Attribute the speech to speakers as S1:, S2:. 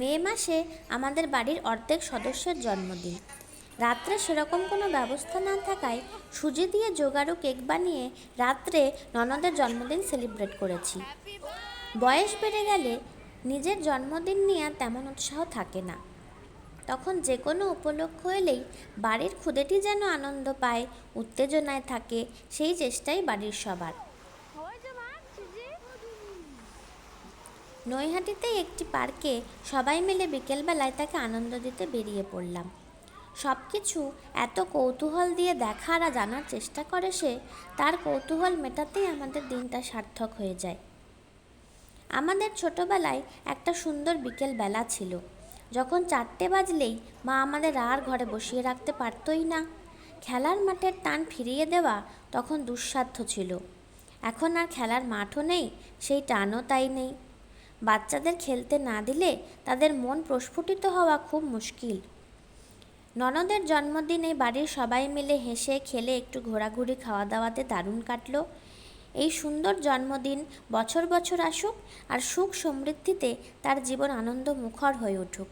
S1: মে মাসে আমাদের বাড়ির অর্ধেক সদস্যের জন্মদিন। রাত্রে সেরকম কোনো ব্যবস্থা না থাকায় সুজি দিয়ে জোগাড়ু কেক বানিয়ে রাত্রে ননদের জন্মদিন সেলিব্রেট করেছি। বয়স বেড়ে গেলে নিজের জন্মদিন নিয়ে তেমন উৎসাহ থাকে না। তখন যে কোনো উপলক্ষ এলেই বাড়ির খুদেটি যেন আনন্দ পায়, উত্তেজনায় থাকে, সেই চেষ্টাই বাড়ির সবার। নৈহাটিতেই একটি পার্কে সবাই মিলে বিকেলবেলায় তাকে আনন্দ দিতে বেরিয়ে পড়লাম। সব কিছু এত কৌতূহল দিয়ে দেখার আর জানার চেষ্টা করে সে, তার কৌতূহল মেটাতেই আমাদের দিনটা সার্থক হয়ে যায়। আমাদের ছোটবেলায় একটা সুন্দর বিকেল বেলা ছিল। যখন চারটে বাজলেই মা আমাদের আর ঘরে বসিয়ে রাখতে পারতই না। খেলার মাঠের টান ফিরিয়ে দেওয়া তখন দুঃসাধ্য ছিল। এখন আর খেলার মাঠও নেই, সেই টানও তাই নেই। বাচ্চাদের খেলতে না দিলে তাদের মন প্রস্ফুটিত হওয়া খুব মুশকিল। ননদের জন্মদিনে বাড়ির সবাই মিলে হেসে খেলে একটু ঘোরাঘুরি খাওয়া দাওয়াতে দারুণ কাটল। এই সুন্দর জন্মদিন বছর বছর আসুক আর সুখ সমৃদ্ধিতে তার জীবন আনন্দ মুখর হয়ে উঠুক।